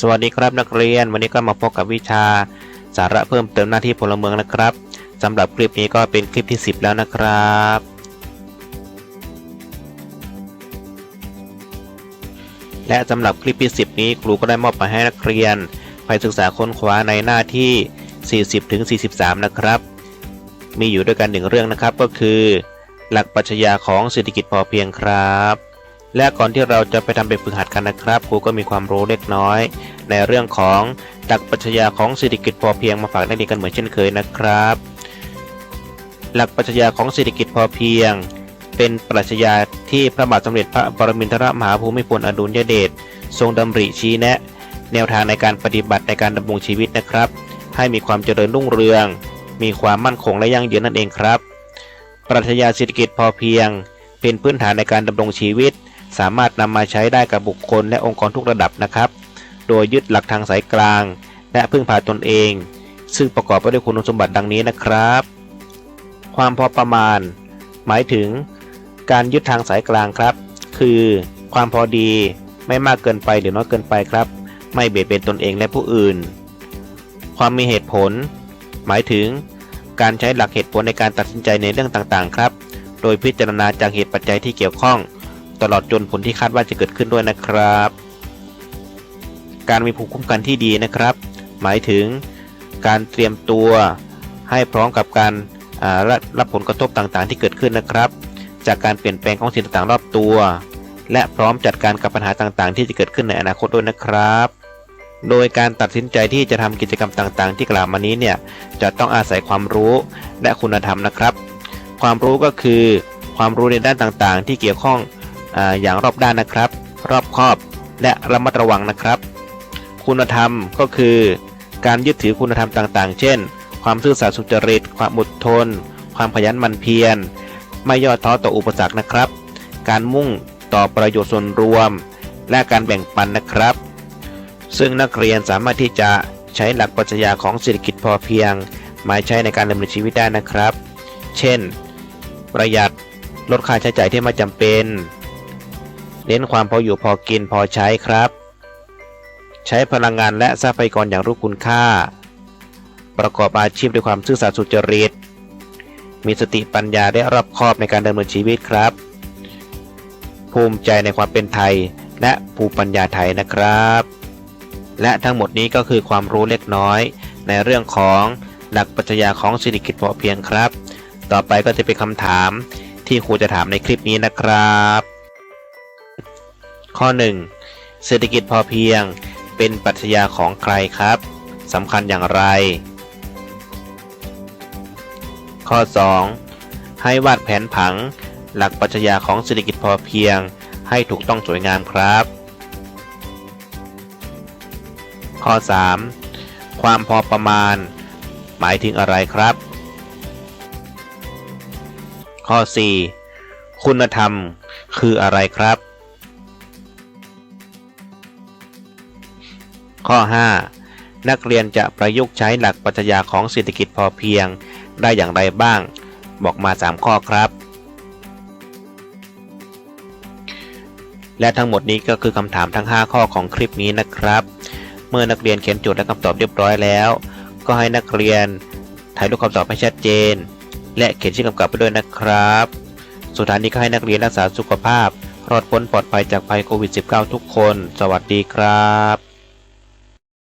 สวัสดีครับนักเรียน วันนี้ก็มาพบกับวิชาสาระเพิ่มเติมหน้าที่พลเมืองนะครับสำหรับคลิปนี้ก็เป็นคลิปที่ 10 แล้วนะครับ และสำหรับคลิปที่ 10 นี้ครูก็ได้มอบมาให้นักเรียน ไปศึกษาค้นคว้าในหน้าที่ 40ถึง43 นะครับ มีอยู่ด้วยกันหนึ่งเรื่องนะครับก็คือ หลักปรัชญาของเศรษฐกิจพอเพียงครับ และก่อนที่เราจะไปทำแบบฝึกหัดกันนะครับครูก็มีความรู้เล็กน้อย ในเรื่องของหลักปรัชญาของเศรษฐกิจพอเพียงมาฝากนักเรียนกันเหมือนเช่นเคยนะครับ หลักปรัชญาของเศรษฐกิจพอเพียง เป็นปรัชญาที่พระบาทสมเด็จพระปรมินทรมหาภูมิพลอดุลยเดชทรงดำริชี้แนะ แนวทางในการปฏิบัติในการดำรงชีวิตนะครับ ให้มีความเจริญรุ่งเรือง มีความมั่นคงและยั่งยืนนั่นเองครับ ปรัชญาเศรษฐกิจพอเพียง เป็นพื้นฐานในการดำรงชีวิต สามารถนำมาใช้ได้กับบุคคลและองค์กรทุกระดับนะครับ โดยยึดหลักทางสายกลาง และพึ่งพาตนเอง ซึ่งประกอบไปด้วยคุณสมบัติดังนี้นะครับ ความพอประมาณ หมายถึง การยึดทางสายกลางครับ คือความพอดีไม่มากเกินไปหรือน้อยเกินไปครับ ไม่เบียดเบียนตนเองและผู้อื่น ความมีเหตุผล หมายถึง การใช้หลักเหตุผลในการตัดสินใจในเรื่องต่างๆ ครับ โดยพิจารณาจากเหตุปัจจัยที่เกี่ยวข้อง ตลอดจนผลที่คาดว่าจะเกิดขึ้นด้วยนะครับ การมีภูมิคุ้มกันที่ดีนะครับ หมายถึงการเตรียมตัวให้พร้อมกับการรับรับผลกระทบต่างๆ ที่เกิดขึ้นนะครับ จากการเปลี่ยนแปลงของสิ่งต่างๆรอบตัว และพร้อมจัดการกับปัญหาต่างๆ ที่จะเกิดขึ้นในอนาคตด้วยนะครับ โดยการตัดสินใจที่จะทำกิจกรรมต่างๆ ที่กล่าวมานี้เนี่ยจะต้องอาศัยความรู้และคุณธรรมนะครับ ความรู้ก็คือความรู้ในด้านต่างๆ ที่เกี่ยวข้อง อย่างรอบด้านนะครับ รอบคอบและระมัดระวังนะครับ คุณธรรมก็คือ การยึดถือคุณธรรมต่างๆ เช่น ความซื่อสัตย์สุจริต ความอดทน ความขยันหมั่นเพียร ไม่ย่อท้อต่ออุปสรรคนะครับ การมุ่งต่อประโยชน์ส่วนรวม และการแบ่งปันนะครับ ซึ่งนักเรียนสามารถที่จะใช้หลักปรัชญาของเศรษฐกิจพอเพียง มาใช้ในการดำเนินชีวิตได้นะครับ เช่น ประหยัดลดค่าใช้จ่ายที่ไม่จำเป็น เน้นความพออยู่พอกินพอใช้ครับ ใช้พลังงานและทรัพยากรอย่างรู้คุณค่า ประกอบอาชีพด้วยความซื่อสัตย์สุจริต มีสติปัญญาได้รอบคอบในการดำเนินชีวิตครับ ภูมิใจในความเป็นไทยและภูมิปัญญาไทยนะครับ และทั้งหมดนี้ก็คือความรู้เล็กน้อย ในเรื่องของหลักปรัชญาของเศรษฐกิจพอเพียงครับ ต่อไปก็จะเป็นคำถามที่ครูจะถามในคลิปนี้นะครับ ข้อ 1. เศรษฐกิจพอเพียงเป็นปรัชญาของใครครับสำคัญอย่างไร ข้อ 2. ให้วาดแผนผังหลักปรัชญาของเศรษฐกิจพอเพียง ให้ถูกต้องสวยงามครับ ข้อ 3. ความพอประมาณ หมายถึงอะไรครับ ข้อ 4. คุณธรรมคืออะไรครับ ข้อ 5. นักเรียนจะประยุกต์ใช้หลักปรัชญาของเศรษฐกิจพอเพียงได้อย่างไรบ้าง บอกมา 3 ข้อครับ และทั้งหมดนี้ก็คือคำถามทั้ง 5 ข้อของคลิปนี้นะครับ เมื่อนักเรียนเขียนโจทย์และคำตอบเรียบร้อยแล้ว ก็ให้นักเรียนถ่ายรูปคำตอบให้ชัดเจน และเขียนชื่อกำกับไปด้วยนะครับ สุดท้ายนี้ก็ให้นักเรียนรักษาสุขภาพ รอดพ้นปลอดภัยจากภัยโควิด -19 ทุกคน สวัสดีครับ